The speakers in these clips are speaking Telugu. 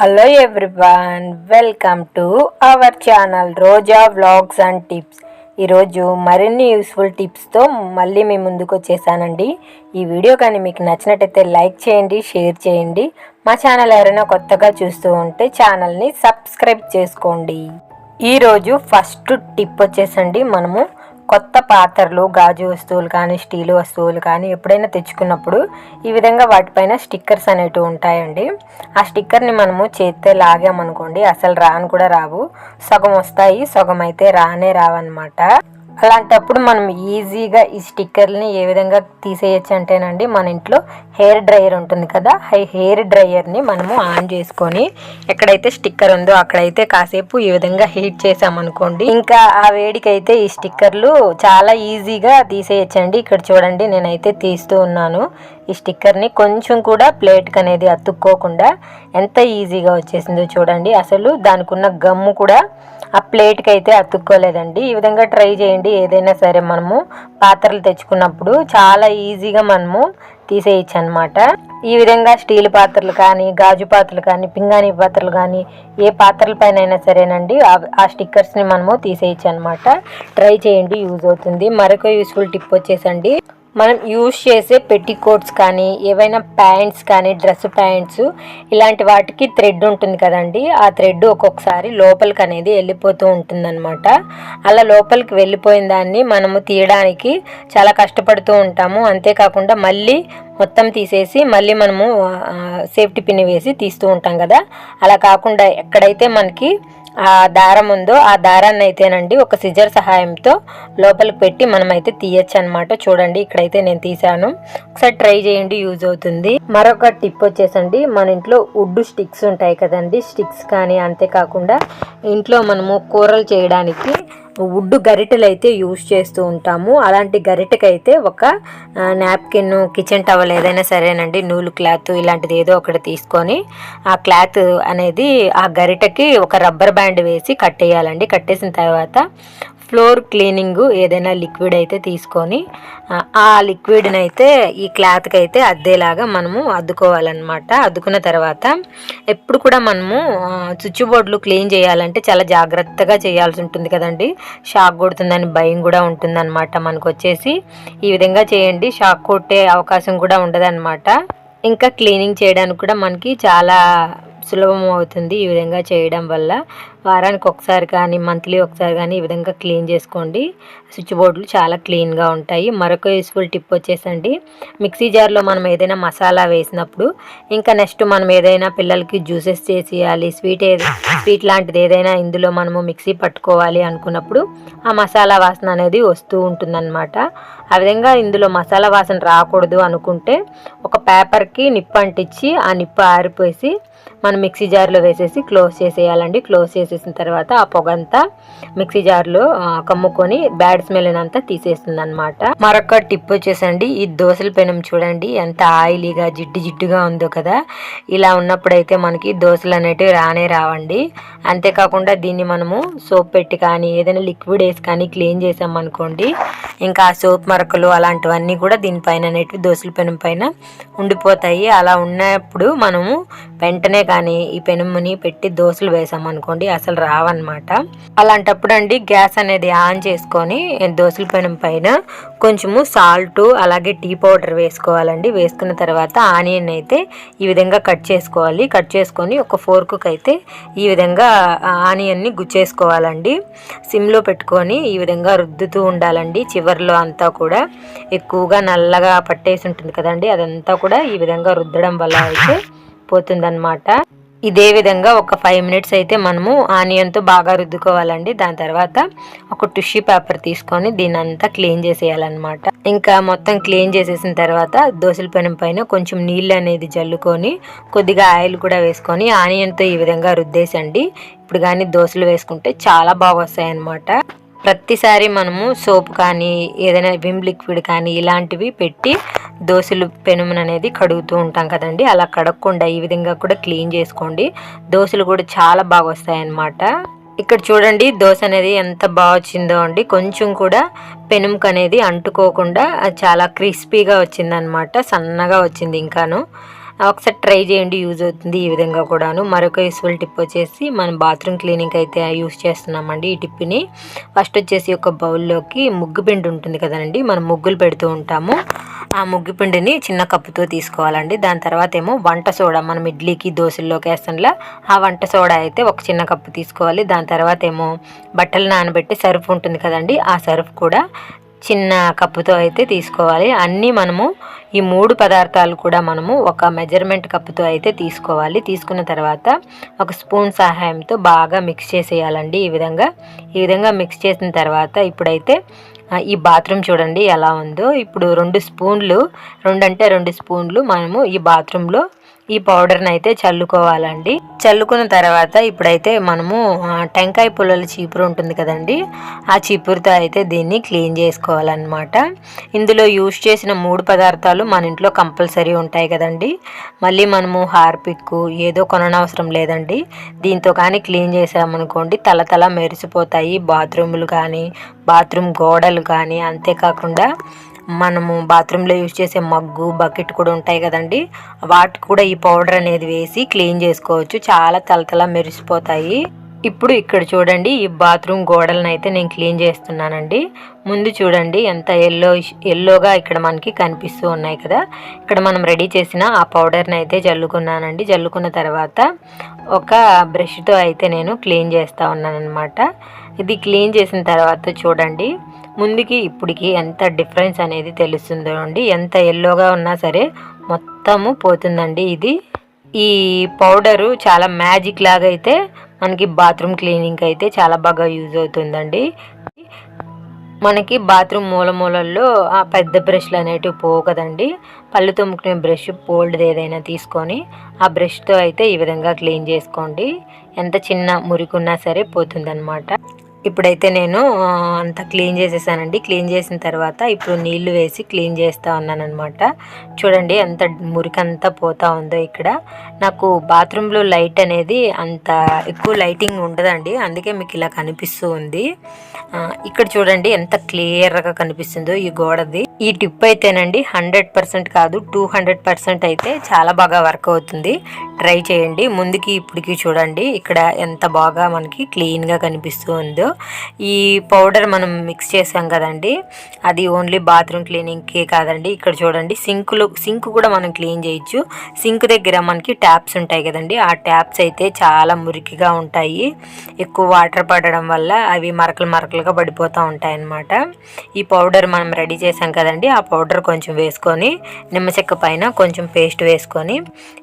Hello everyone welcome to our channel Roja vlogs and tips ఈరోజు మరిన్ని యూస్ఫుల్ టిప్స్తో మళ్ళీ మీ ముందుకు వచ్చేసానండి. ఈ వీడియో కానీ మీకు నచ్చినట్టయితే లైక్ చేయండి షేర్ చేయండి. మా ఛానల్ ఎవరైనా కొత్తగా చూస్తూ ఉంటే ఛానల్ని సబ్స్క్రైబ్ చేసుకోండి. ఈరోజు ఫస్ట్ టిప్ వచ్చేసండి మనము కొత్త పాత్రలు గాజు వస్తువులు కానీ స్టీల్ వస్తువులు కానీ ఎప్పుడైనా తెచ్చుకున్నప్పుడు ఈ విధంగా వాటిపైన స్టిక్కర్స్ అనేటివి ఉంటాయండి. ఆ స్టిక్కర్ని మనము చేత్తే లాగామనుకోండి అసలు రాను కూడా రావు. సగం వస్తాయి సగం అయితే రానే రావన్నమాట. అలాంటప్పుడు మనం ఈజీగా ఈ స్టిక్కర్ని ఏ విధంగా తీసేయచ్చు అంటేనండి మన ఇంట్లో హెయిర్ డ్రైయర్ ఉంటుంది కదా హై హెయిర్ డ్రైయర్ని మనము ఆన్ చేసుకొని ఎక్కడైతే స్టిక్కర్ ఉందో అక్కడైతే కాసేపు ఈ విధంగా హీట్ చేసామనుకోండి. ఇంకా ఆ వేడికైతే ఈ స్టిక్కర్లు చాలా ఈజీగా తీసేయచ్చండి. ఇక్కడ చూడండి నేనైతే తీస్తూ ఉన్నాను. ఈ స్టిక్కర్ని కొంచెం కూడా ప్లేట్కి అనేది అతుక్కోకుండా ఎంత ఈజీగా వచ్చేసిందో చూడండి. అసలు దానికి ఉన్న గమ్ము కూడా ఆ ప్లేట్కి అయితే అతుక్కోలేదండి. ఈ విధంగా ట్రై చేయండి. ఏదైనా సరే మనము పాత్రలు తెచ్చుకున్నప్పుడు చాలా ఈజీగా మనము తీసేయచ్చు అనమాట ఈ విధంగా స్టీల్ పాత్రలు కానీ గాజు పాత్రలు కానీ పింగాణి పాత్రలు కానీ ఏ పాత్రల పైన అయినా సరేనండి ఆ స్టిక్కర్స్ని మనము తీసేయచ్చు అనమాట ట్రై చేయండి యూజ్ అవుతుంది. మరొక యూస్ఫుల్ టిప్ వచ్చేసండి. మనం యూజ్ చేసే పెట్టికోట్స్ కానీ ఏవైనా ప్యాంట్స్ కానీ డ్రెస్ ప్యాంట్స్ ఇలాంటి వాటికి థ్రెడ్ ఉంటుంది కదండి. ఆ థ్రెడ్ ఒక్కొక్కసారి లోపలికి అనేది వెళ్ళిపోతూ ఉంటుందన్నమాట. అలా లోపలికి వెళ్ళిపోయిన దాన్ని మనము తీయడానికి చాలా కష్టపడుతూ ఉంటాము. అంతేకాకుండా మళ్ళీ మొత్తం తీసేసి మళ్ళీ మనము సేఫ్టీ పిన్ వేసి తీస్తూ ఉంటాం కదా. అలా కాకుండా ఎక్కడైతే మనకి ఆ దారం ఉందో ఆ దారాన్ని అయితేనండి ఒక సిజర్ సహాయంతో లోపలికి పెట్టి మనమైతే తీయచ్చు అనమాట చూడండి ఇక్కడైతే నేను తీసాను ఒకసారి ట్రై చేయండి యూజ్ అవుతుంది. మరొక టిప్ వచ్చేసండి మన ఇంట్లో వుడ్ స్టిక్స్ ఉంటాయి కదండి స్టిక్స్ కానీ అంతేకాకుండా ఇంట్లో మనము కూరలు చేయడానికి వుడ్ గరిటెలు అయితే యూజ్ చేస్తూ ఉంటాము. అలాంటి గరిటెకైతే ఒక నాప్కిన్ కిచెన్ టవల్ ఏదైనా సరేనండి. నూలు క్లాత్ ఇలాంటిది ఏదో ఒకటి తీసుకొని ఆ క్లాత్ అనేది ఆ గరిటకి ఒక రబ్బర్ బ్యాండ్ వేసి కట్టేయాలండి. కట్టేసిన తర్వాత ఫ్లోర్ క్లీనింగ్ ఏదైనా లిక్విడ్ అయితే తీసుకొని ఆ, లిక్విడ్ని అయితే ఈ క్లాత్కి అయితే అద్దేలాగా మనము అద్దుకోవాలన్నమాట. అద్దుకున్న తర్వాత ఎప్పుడు కూడా మనము స్విచ్ బోర్డులు క్లీన్ చేయాలంటే చాలా జాగ్రత్తగా చేయాల్సి ఉంటుంది కదండి. షాక్ కొడుతుందని భయం కూడా ఉంటుందన్నమాట మనకు వచ్చేసి ఈ విధంగా చేయండి షాక్ కొట్టే అవకాశం కూడా ఉండదన్నమాట. ఇంకా క్లీనింగ్ చేయడానికి కూడా మనకి చాలా సులభం అవుతుంది ఈ విధంగా చేయడం వల్ల. వారానికి ఒకసారి కానీ మంత్లీ ఒకసారి కానీ ఈ విధంగా క్లీన్ చేసుకోండి. స్విచ్ బోర్డులు చాలా క్లీన్గా ఉంటాయి. మరొక యూస్ఫుల్ టిప్ వచ్చేసండి. మిక్సీ జార్లో మనం ఏదైనా మసాలా వేసినప్పుడు ఇంకా నెక్స్ట్ మనం ఏదైనా పిల్లలకి జ్యూసెస్ చేసేయాలి స్వీట్ ఏది స్వీట్ లాంటిది ఏదైనా ఇందులో మనము మిక్సీ పట్టుకోవాలి అనుకున్నప్పుడు ఆ మసాలా వాసన అనేది వస్తూ ఉంటుందన్నమాట. ఆ విధంగా ఇందులో మసాలా వాసన రాకూడదు అనుకుంటే ఒక పేపర్కి నిప్పు అంటించి ఆ నిప్పు ఆరిపోసి మనం మిక్సీ జార్లో వేసేసి క్లోజ్ చేసేయాలండి. క్లోజ్ చేసి చేసేసిన తర్వాత ఆ పొగ అంతా మిక్సీ జార్లో కమ్ముకొని బ్యాడ్ స్మెల్ అంతా తీసేస్తుంది అనమాట మరొక టిప్ వచ్చేసండి ఈ దోశల పెనం చూడండి ఎంత ఆయిలీగా జిడ్డు జిడ్డుగా ఉందో కదా. ఇలా ఉన్నప్పుడైతే మనకి దోశలు అనేటివి రానే రావండి. అంతేకాకుండా దీన్ని మనము సోప్ పెట్టి కానీ ఏదైనా లిక్విడ్ వేసి కానీ క్లీన్ చేసామనుకోండి ఇంకా ఆ సోప్ మరకలు అలాంటివన్నీ కూడా దీనిపైన అనేటివి దోశల పెనం పైన ఉండిపోతాయి. అలా ఉన్నప్పుడు మనము వెంటనే కానీ ఈ పెనుముని పెట్టి దోశలు వేసామనుకోండి అసలు రావన్నమాట. అలాంటప్పుడు అండి గ్యాస్ అనేది ఆన్ చేసుకొని దోశల పెనం పైన కొంచెము సాల్ట్ అలాగే టీ పౌడర్ వేసుకోవాలండి. వేసుకున్న తర్వాత ఆనియన్ అయితే ఈ విధంగా కట్ చేసుకోవాలి. కట్ చేసుకొని ఒక ఫోర్క్కి అయితే ఈ విధంగా ఆనియన్ని గుచ్చేసుకోవాలండి. సిమ్లో పెట్టుకొని ఈ విధంగా రుద్దుతూ ఉండాలండి. చివర్లో అంతా కూడా ఎక్కువగా నల్లగా పట్టేసి ఉంటుంది కదండి. అదంతా కూడా ఈ విధంగా రుద్దడం వల్ల అయితే పోతుందన్నమాట. ఇదే విధంగా ఒక ఫైవ్ మినిట్స్ అయితే మనము ఆనియన్తో బాగా రుద్దుకోవాలండి. దాని తర్వాత ఒక టిష్యూ పేపర్ తీసుకొని దీని అంతా క్లీన్ చేసేయాలన్నమాట. ఇంకా మొత్తం క్లీన్ చేసేసిన తర్వాత దోశల పెనం పైన కొంచెం నీళ్ళు అనేది జల్లుకొని కొద్దిగా ఆయిల్ కూడా వేసుకొని ఆనియన్తో ఈ విధంగా రుద్దేసండి. ఇప్పుడు కానీ దోశలు వేసుకుంటే చాలా బాగా వస్తాయి అన్నమాట ప్రతిసారి మనము సోప్ కానీ ఏదైనా విమ్ లిక్విడ్ కానీ ఇలాంటివి పెట్టి దోశలు పెనుమును అనేది కడుగుతూ ఉంటాం కదండి. అలా కడగకుండా ఈ విధంగా కూడా క్లీన్ చేసుకోండి. దోశలు కూడా చాలా బాగా వస్తాయి అన్నమాట ఇక్కడ చూడండి దోశ అనేది ఎంత బాగా వచ్చిందో అండి. కొంచెం కూడా పెనుముకు అనేది అంటుకోకుండా అది చాలా క్రిస్పీగా వచ్చిందనమాట సన్నగా వచ్చింది ఇంకాను. ఒకసారి ట్రై చేయండి యూజ్ అవుతుంది ఈ విధంగా కూడాను. మరొక యూస్ఫుల్ టిప్ వచ్చేసి మనం బాత్రూమ్ క్లీనింగ్ అయితే యూస్ చేస్తున్నామండి ఈ టిప్ని. ఫస్ట్ వచ్చేసి ఒక బౌల్లోకి ముగ్గు పిండి ఉంటుంది కదండి మనం ముగ్గులు పెడుతూ ఉంటాము. ఆ ముగ్గు పిండిని చిన్న కప్పుతో తీసుకోవాలండి. దాని తర్వాత ఏమో వంట సోడా మనం ఇడ్లీకి దోశల్లోకి వేస్తాంలా ఆ వంట సోడా అయితే ఒక చిన్న కప్పు తీసుకోవాలి. దాని తర్వాత ఏమో బట్టలు నానబెట్టి సర్ఫ్ ఉంటుంది కదండి ఆ సర్ఫ్ కూడా చిన్న కప్పుతో అయితే తీసుకోవాలి. అన్నీ మనము ఈ మూడు పదార్థాలు కూడా మనము ఒక మెజర్మెంట్ కప్పుతో అయితే తీసుకోవాలి. తీసుకున్న తర్వాత ఒక స్పూన్ సహాయంతో బాగా మిక్స్ చేసేయాలండి ఈ విధంగా. ఈ విధంగా మిక్స్ చేసిన తర్వాత ఇప్పుడైతే ఈ బాత్రూమ్ చూడండి ఎలా ఉందో. ఇప్పుడు రెండు స్పూన్లు రెండు అంటే రెండు స్పూన్లు మనము ఈ బాత్రూంలో ఈ పౌడర్ని అయితే చల్లుకోవాలండి. చల్లుకున్న తర్వాత ఇప్పుడైతే మనము టెంకాయ పుల్లల చీపురు ఉంటుంది కదండి ఆ చీపురుతో అయితే దీన్ని క్లీన్ చేసుకోవాలన్నమాట. ఇందులో యూజ్ చేసిన మూడు పదార్థాలు మన ఇంట్లో కంపల్సరీ ఉంటాయి కదండి. మళ్ళీ మనము హార్పిక్ ఏదో కొననవసరం లేదండి. దీంతో కానీ క్లీన్ చేసామనుకోండి తల తల మెరిసిపోతాయి. బాత్రూములు కానీ బాత్రూమ్ గోడలు కానీ అంతేకాకుండా మనము బాత్రూంలో యూజ్ చేసే మగ్గు బకెట్ కూడా ఉంటాయి కదండి. వాటికి కూడా ఈ పౌడర్ అనేది వేసి క్లీన్ చేసుకోవచ్చు. చాలా తలతల మెరిసిపోతాయి. ఇప్పుడు ఇక్కడ చూడండి ఈ బాత్రూమ్ గోడలను అయితే నేను క్లీన్ చేస్తున్నానండి. ముందు చూడండి ఎంత ఎల్లో ఎల్లోగా ఇక్కడ మనకి కనిపిస్తూ ఉన్నాయి కదా. ఇక్కడ మనం రెడీ చేసిన ఆ పౌడర్ని అయితే జల్లుకున్నానండి. జల్లుకున్న తర్వాత ఒక బ్రష్తో అయితే నేను క్లీన్ చేస్తూ ఉన్నానమాట ఇది క్లీన్ చేసిన తర్వాత చూడండి ముందుకి ఇప్పటికి ఎంత డిఫరెన్స్ అనేది తెలుస్తుందో అండి. ఎంత ఎల్లోగా ఉన్నా సరే మొత్తము పోతుందండి ఇది. ఈ పౌడరు చాలా మ్యాజిక్ లాగా అయితే మనకి బాత్రూమ్ క్లీనింగ్ అయితే చాలా బాగా యూజ్ అవుతుందండి. మనకి బాత్రూమ్ మూల మూలల్లో ఆ పెద్ద బ్రష్లు అనేటివి పోవు కదండి. పళ్ళు తోముకునే బ్రష్ పోల్డ్ ఏదైనా తీసుకొని ఆ బ్రష్తో అయితే ఈ విధంగా క్లీన్ చేసుకోండి. ఎంత చిన్న మురికున్నా సరే పోతుందన్నమాట. ఇప్పుడైతే నేను అంత అంతా క్లీన్ చేసేసానండి. క్లీన్ చేసిన తర్వాత ఇప్పుడు నీళ్ళు వేసి క్లీన్ చేస్తూ ఉన్నానమాట చూడండి ఎంత మురికంతా పోతా ఉందో ఇక్కడ. నాకు బాత్రూంలో లైట్ అనేది అంత ఎక్కువ లైటింగ్ ఉండదండి. అందుకే మీకు ఇలా కనిపిస్తూ ఉంది. ఇక్కడ చూడండి ఎంత క్లియర్గా కనిపిస్తుందో ఈ గోడది. ఈ టిప్ అయితేనండి హండ్రెడ్ పర్సెంట్ కాదు టూ హండ్రెడ్ పర్సెంట్ అయితే చాలా బాగా వర్క్ అవుతుంది. ట్రై చేయండి. ముందుకి ఇప్పటికి చూడండి. ఇక్కడ ఎంత బాగా మనకి క్లీన్గా కనిపిస్తూ ఉందో. ఈ పౌడర్ మనం మిక్స్ చేసాం కదండి. అది ఓన్లీ బాత్రూమ్ క్లీనింగ్కే కాదండి. ఇక్కడ చూడండి సింకులు సింక్ కూడా మనం క్లీన్ చేయొచ్చు. సింక్ దగ్గర మనకి ట్యాప్స్ ఉంటాయి కదండి. ఆ ట్యాప్స్ అయితే చాలా మురికిగా ఉంటాయి. ఎక్కువ వాటర్ పడడం వల్ల అవి మరకలు మరకలుగా పడిపోతూ ఉంటాయి అన్నమాట ఈ పౌడర్ మనం రెడీ చేసాం కదండి ఆ పౌడర్ కొంచెం వేసుకొని నిమ్మచెక్క పైన కొంచెం పేస్ట్ వేసుకొని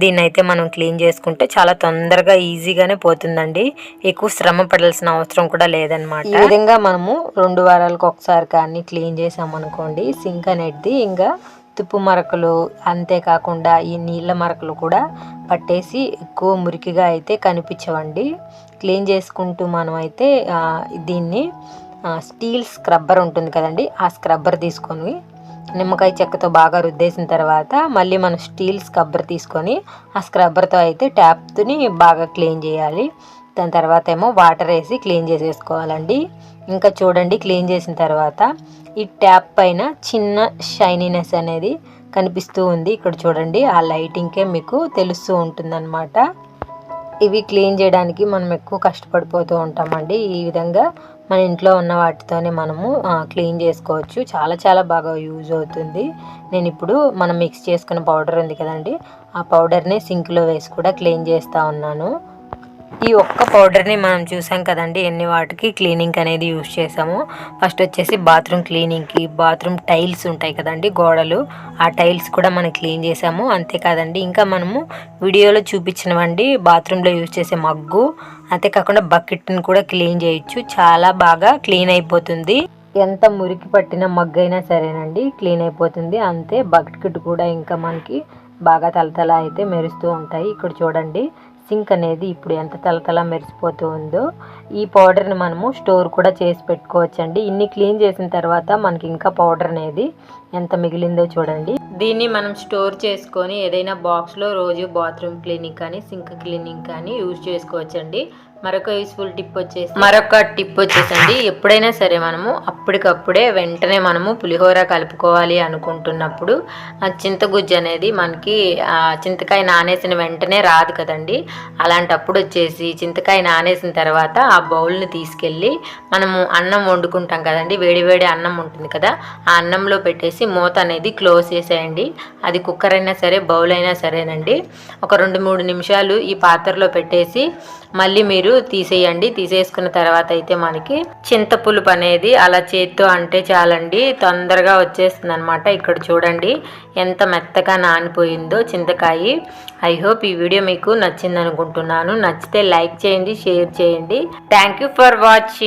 దీన్ని అయితే మనం క్లీన్ చేసుకుంటే చాలా తొందరగా ఈజీగానే పోతుందండి. ఎక్కువ శ్రమ పడాల్సిన అవసరం కూడా లేదనమాట ఈ విధంగా మనము రెండు వారాలకు ఒకసారి కానీ క్లీన్ చేసామనుకోండి సింక్ అనేది ఇంకా తుప్పు మరకలు అంతేకాకుండా ఈ నీళ్ళ మరకలు కూడా పట్టేసి ఎక్కువ మురికిగా అయితే కనిపించవండి. క్లీన్ చేసుకుంటూ మనం అయితే దీన్ని స్టీల్ స్క్రబ్బర్ ఉంటుంది కదండి ఆ స్క్రబ్బర్ తీసుకొని నిమ్మకాయ చెక్కతో బాగా రుద్దేసిన తర్వాత మళ్ళీ మనం స్టీల్ స్క్రబ్బర్ తీసుకొని ఆ స్క్రబ్బర్తో అయితే ట్యాప్ని బాగా క్లీన్ చేయాలి. దాని తర్వాత ఏమో వాటర్ వేసి క్లీన్ చేసేసుకోవాలండి. ఇంకా చూడండి క్లీన్ చేసిన తర్వాత ఈ ట్యాప్ పైన చిన్న షైనీనెస్ అనేది కనిపిస్తూ ఉంది. ఇక్కడ చూడండి ఆ లైటింగ్కే మీకు తెలుస్తూ ఉంటుందన్నమాట. ఇవి క్లీన్ చేయడానికి మనం ఎక్కువ కష్టపడిపోతూ ఉంటామండి. ఈ విధంగా మన ఇంట్లో ఉన్న వాటితోనే మనము క్లీన్ చేసుకోవచ్చు. చాలా చాలా బాగా యూజ్ అవుతుంది. నేను ఇప్పుడు మనం మిక్స్ చేసుకున్న పౌడర్ ఉంది కదండి. ఆ పౌడర్ని సింక్లో వేసి కూడా క్లీన్ చేస్తూ ఉన్నాను. ఈ ఒక్క పౌడర్ని మనం చూసాం కదండి ఎన్ని వాటికి క్లీనింగ్ అనేది యూజ్ చేసాము. ఫస్ట్ వచ్చేసి బాత్రూమ్ క్లీనింగ్కి బాత్రూమ్ టైల్స్ ఉంటాయి కదండి గోడలు ఆ టైల్స్ కూడా మనం క్లీన్ చేసాము. అంతేకాదండి ఇంకా మనము వీడియోలో చూపించినవండి బాత్రూంలో యూజ్ చేసే మగ్గు అంతేకాకుండా బకెట్ని కూడా క్లీన్ చేయొచ్చు. చాలా బాగా క్లీన్ అయిపోతుంది. ఎంత మురికి పట్టిన మగ్గు అయినా సరేనండి క్లీన్ అయిపోతుంది. అంతే బకెట్ కూడా ఇంకా మనకి బాగా తలతల అయితే మెరుస్తూ ఉంటాయి. ఇక్కడ చూడండి సింక్ అనేది ఇప్పుడు ఎంత తలతల మెరిసిపోతూ ఉందో ఈ పౌడర్ని మనము స్టోర్ కూడా చేసి పెట్టుకోవచ్చండి. ఇన్ని క్లీన్ చేసిన తర్వాత మనకి ఇంకా పౌడర్ అనేది ఎంత మిగిలిందో చూడండి. దీన్ని మనం స్టోర్ చేసుకొని ఏదైనా బాక్స్లో రోజు బాత్రూమ్ క్లీనింగ్ కానీ సింక్ క్లీనింగ్ కానీ యూజ్ చేసుకోవచ్చండి. మరొక యూస్ఫుల్ టిప్ వచ్చేసి మరొక టిప్ వచ్చేసండి. ఎప్పుడైనా సరే మనము అప్పటికప్పుడే వెంటనే మనము పులిహోర కలుపుకోవాలి అనుకుంటున్నప్పుడు ఆ చింతగుజ్జు అనేది మనకి చింతకాయ నానేసిన వెంటనే రాదు కదండి. అలాంటప్పుడు వచ్చేసి చింతకాయ నానేసిన తర్వాత ఆ బౌల్ని తీసుకెళ్ళి మనము అన్నం వండుకుంటాం కదండి. వేడివేడి అన్నం ఉంటుంది కదా ఆ అన్నంలో పెట్టేసి మూత అనేది క్లోజ్ చేసేయండి. అది కుక్కర్ అయినా సరే బౌల్ అయినా సరేనండి. ఒక రెండు మూడు నిమిషాలు ఈ పాత్రలో పెట్టేసి మళ్ళీ మీరు మీరు తీసేయండి. తీసేసుకున్న తర్వాత అయితే మనకి చింతపులుపు అనేది అలా చేత్తో అంటే చాలండి. తొందరగా వచ్చేస్తుంది అనమాట ఇక్కడ చూడండి. ఎంత మెత్తగా నానిపోయిందో చింతకాయ. ఐ హోప్ ఈ వీడియో మీకు నచ్చింది అనుకుంటున్నాను నచ్చితే లైక్ చేయండి షేర్ చేయండి. Thank you for watching.